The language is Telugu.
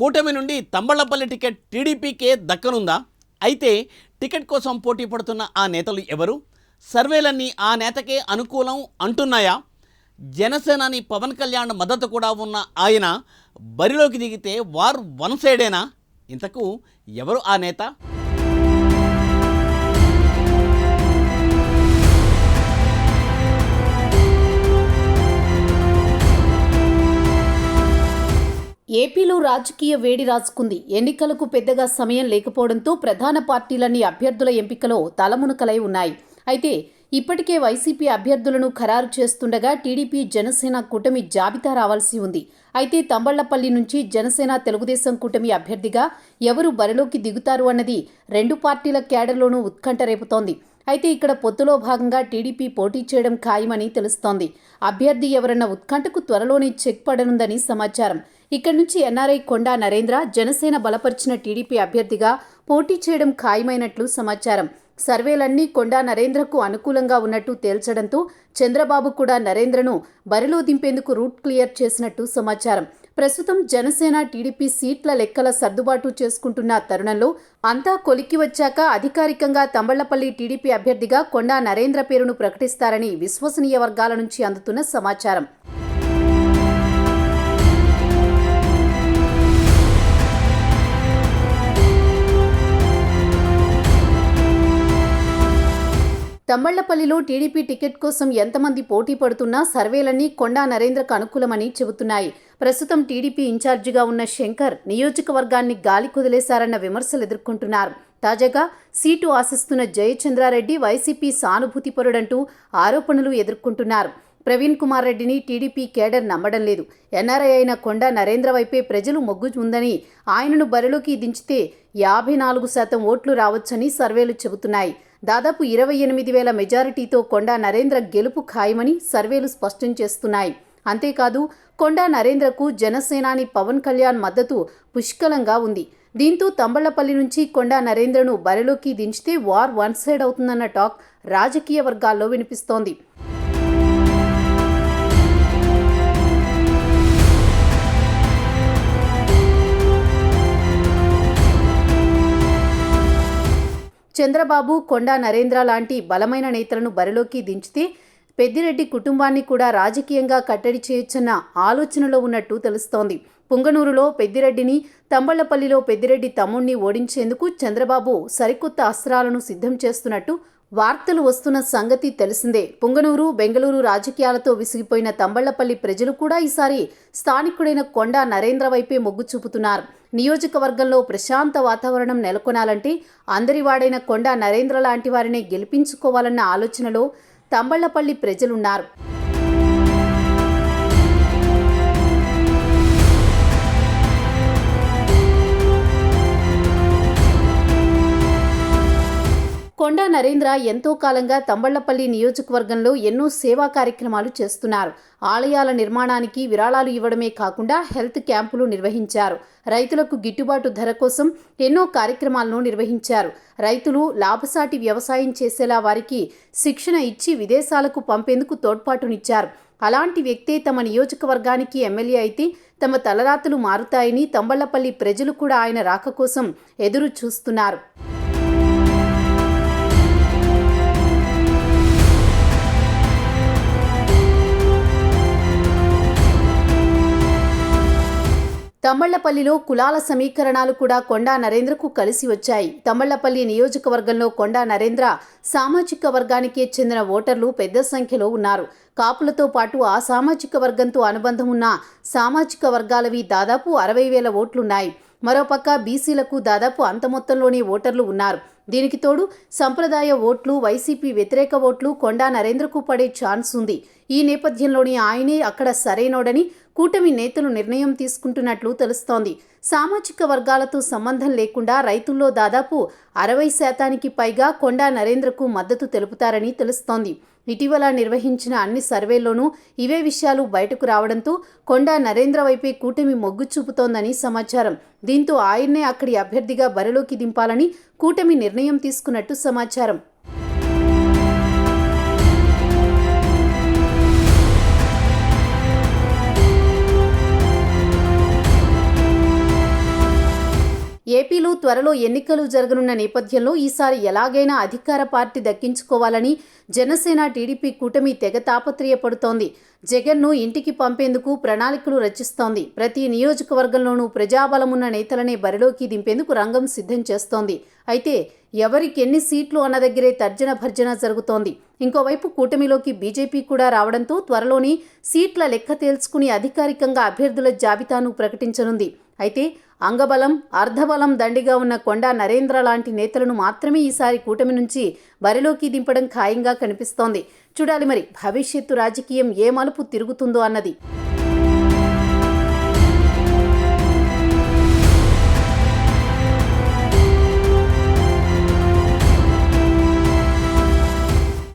కూటమి నుండి తంబళ్ళపల్లి టికెట్ టీడీపీకే దక్కనుందా? అయితే టికెట్ కోసం పోటీ పడుతున్న ఆ నేతలు ఎవరు? సర్వేలన్నీ ఆ నేతకే అనుకూలం అంటున్నాయా? జనసేనాని పవన్ కళ్యాణ్ మద్దతు కూడా ఉన్న ఆయన బరిలోకి దిగితే వార్ వన్ సైడేనా? ఇంతకు ఎవరు ఆ నేత? ఏపీలో రాజకీయ వేడి రాసుకుంది. ఎన్నికలకు పెద్దగా సమయం లేకపోవడంతో ప్రధాన పార్టీలన్నీ అభ్యర్థుల ఎంపికలో తలమునకలై ఉన్నాయి. అయితే ఇప్పటికే వైసీపీ అభ్యర్థులను ఖరారు చేస్తుండగా టీడీపీ జనసేన కూటమి జాబితా రావాల్సి ఉంది. అయితే తంబళ్ళపల్లి నుంచి జనసేన తెలుగుదేశం కూటమి అభ్యర్థిగా ఎవరు బరిలోకి దిగుతారు అన్నది రెండు పార్టీల క్యాడర్లోనూ ఉత్కంఠ రేపుతోంది. అయితే ఇక్కడ పొత్తులో భాగంగా టీడీపీ పోటీ చేయడం ఖాయమని తెలుస్తోంది. అభ్యర్థి ఎవరన్న ఉత్కంఠకు త్వరలోనే చెక్ పడనుందని సమాచారం. ఇక్కడి నుంచి ఎన్ఆర్ఐ కొండా నరేంద్ర జనసేన బలపరిచిన టీడీపీ అభ్యర్థిగా పోటీ చేయడం ఖాయమైనట్లు సమాచారం. సర్వేలన్నీ కొండా నరేంద్రకు అనుకూలంగా ఉన్నట్టు తేల్చడంతో చంద్రబాబు కూడా నరేంద్రను బరిలో దింపేందుకు రూట్ క్లియర్ చేసినట్టు సమాచారం. ప్రస్తుతం జనసేన టీడీపీ సీట్ల లెక్కల సర్దుబాటు చేసుకుంటున్న తరుణంలో అంతా కొలిక్కి వచ్చాక అధికారికంగా తంబళ్ళపల్లి టీడీపీ అభ్యర్థిగా కొండా నరేంద్ర పేరును ప్రకటిస్తారని విశ్వసనీయ వర్గాల నుంచి అందుతున్న సమాచారం. తమ్మళ్ళపల్లిలో టీడీపీ టికెట్ కోసం ఎంతమంది పోటీ పడుతున్నా సర్వేలన్నీ కొండా నరేంద్రకు అనుకూలమని చెబుతున్నాయి. ప్రస్తుతం టీడీపీ ఇన్ఛార్జిగా ఉన్న శంకర్ నియోజకవర్గాన్ని గాలి కుదిలేశారన్న విమర్శలు ఎదుర్కొంటున్నారు. తాజాగా సీటు ఆశిస్తున్న జయచంద్రారెడ్డి వైసీపీ సానుభూతిపరుడంటూ ఆరోపణలు ఎదుర్కొంటున్నారు. ప్రవీణ్ కుమార్ రెడ్డిని టీడీపీ కేడర్ నమ్మడం లేదు. ఎన్ఆర్ఐ అయిన కొండా నరేంద్ర వైపే ప్రజలు మొగ్గు ఉందని ఆయనను బరిలోకి దించితే యాభై నాలుగు శాతం ఓట్లు రావచ్చని సర్వేలు చెబుతున్నాయి. దాదాపు ఇరవై ఎనిమిది వేల మెజారిటీతో కొండా నరేంద్ర గెలుపు ఖాయమని సర్వేలు స్పష్టం చేస్తున్నాయి. అంతేకాదు కొండా నరేంద్రకు జనసేనాని పవన్ కళ్యాణ్ మద్దతు పుష్కలంగా ఉంది. దీంతో తంబళ్ళపల్లి నుంచి కొండా నరేంద్రను బరిలోకి దించితే వార్ వన్ సైడ్ అవుతుందన్న టాక్ రాజకీయ వర్గాల్లో వినిపిస్తోంది. చంద్రబాబు కొండా నరేంద్ర లాంటి బలమైన నేతలను బరిలోకి దించితే పెద్దిరెడ్డి కుటుంబాన్ని కూడా రాజకీయంగా కట్టడి చేయొచ్చన్న ఆలోచనలో ఉన్నట్టు తెలుస్తోంది. పుంగనూరులో పెద్దిరెడ్డిని తంబళ్ళపల్లిలో పెద్దిరెడ్డి తమ్ముణ్ణి ఓడించేందుకు చంద్రబాబు సరికొత్త అస్త్రాలను సిద్ధం చేస్తున్నట్టు వార్తలు వస్తున్న సంగతి తెలిసిందే. పుంగనూరు బెంగళూరు రాజకీయాలతో విసిగిపోయిన తంబళ్ళపల్లి ప్రజలు కూడా ఈసారి స్థానికుడైన కొండా నరేంద్ర వైపే మొగ్గు చూపుతున్నారు. నియోజకవర్గంలో ప్రశాంత వాతావరణం నెలకొనాలంటే అందరివాడైన కొండా నరేంద్ర లాంటి వారినే గెలిపించుకోవాలన్న ఆలోచనలో తంబళ్ళపల్లి ప్రజలున్నారు. కొండా నరేంద్ర ఎంతో కాలంగా తంబళ్ళపల్లి నియోజకవర్గంలో ఎన్నో సేవా కార్యక్రమాలు చేస్తున్నారు. ఆలయాల నిర్మాణానికి విరాళాలు ఇవ్వడమే కాకుండా హెల్త్ క్యాంపులు నిర్వహించారు. రైతులకు గిట్టుబాటు ధర కోసం ఎన్నో కార్యక్రమాలను నిర్వహించారు. రైతులు లాభసాటి వ్యవసాయం చేసేలా వారికి శిక్షణ ఇచ్చి విదేశాలకు పంపేందుకు తోడ్పాటునిచ్చారు. అలాంటి వ్యక్తే తమ నియోజకవర్గానికి ఎమ్మెల్యే అయితే తమ తలరాతలు మారుతాయని తంబళ్ళపల్లి ప్రజలు కూడా ఆయన రాక కోసం ఎదురు చూస్తున్నారు తమ్మళ్ళపల్లిలో కులాల సమీకరణాలు కూడా కొండా నరేంద్రకు కలిసి వచ్చాయి. తమ్మళ్ళపల్లి నియోజకవర్గంలో కొండా నరేంద్ర సామాజిక వర్గానికే చెందిన ఓటర్లు పెద్ద సంఖ్యలో ఉన్నారు. కాపులతో పాటు ఆ సామాజిక వర్గంతో అనుబంధం ఉన్న సామాజిక వర్గాలవి దాదాపు అరవై వేల ఓట్లున్నాయి. మరోపక్క బీసీలకు దాదాపు అంత మొత్తంలోనే ఓటర్లు ఉన్నారు. దీనికి తోడు సంప్రదాయ ఓట్లు వైసీపీ వ్యతిరేక ఓట్లు కొండా నరేంద్రకు పడే ఛాన్స్ ఉంది. ఈ నేపథ్యంలోనే ఆయనే అక్కడ సరైనోడని కూటమి నేతలు నిర్ణయం తీసుకుంటున్నట్లు తెలుస్తోంది. సామాజిక వర్గాలతో సంబంధం లేకుండా రైతుల్లో దాదాపు అరవై శాతానికి పైగా కొండా నరేంద్రకు మద్దతు తెలుపుతారని తెలుస్తోంది. ఇటీవల నిర్వహించిన అన్ని సర్వేల్లోనూ ఇవే విషయాలు బయటకు రావడంతో కొండా నరేంద్ర వైపే కూటమి మొగ్గు చూపుతోందని సమాచారం. దీంతో ఆయన్నే అక్కడి అభ్యర్థిగా బరిలోకి దింపాలని కూటమి నిర్ణయం తీసుకున్నట్టు సమాచారం. ఏపీలో త్వరలో ఎన్నికలు జరగనున్న నేపథ్యంలో ఈసారి ఎలాగైనా అధికార పార్టీ దక్కించుకోవాలని జనసేన టీడీపీ కూటమి తెగ తాపత్రయపడుతోంది. జగన్ను ఇంటికి పంపేందుకు ప్రణాళికలు రచిస్తోంది. ప్రతి నియోజకవర్గంలోనూ ప్రజాబలమున్న నేతలనే బరిలోకి దింపేందుకు రంగం సిద్ధం చేస్తోంది. అయితే ఎవరికి ఎన్ని సీట్లు అన్న దగ్గరే తర్జన భర్జన జరుగుతోంది. ఇంకోవైపు కూటమిలోకి బీజేపీ కూడా రావడంతో త్వరలోనే సీట్ల లెక్క తేల్చుకుని అధికారికంగా అభ్యర్థుల జాబితాను ప్రకటించనుంది. అయితే అంగబలం అర్ధబలం దండిగా ఉన్న కొండా నరేంద్ర లాంటి నేతలను మాత్రమే ఈసారి కూటమి నుంచి బరిలోకి దింపడం ఖాయంగా కనిపిస్తోంది. చూడాలి మరి భవిష్యత్తు రాజకీయం ఏ మలుపు తిరుగుతుందో అన్నది.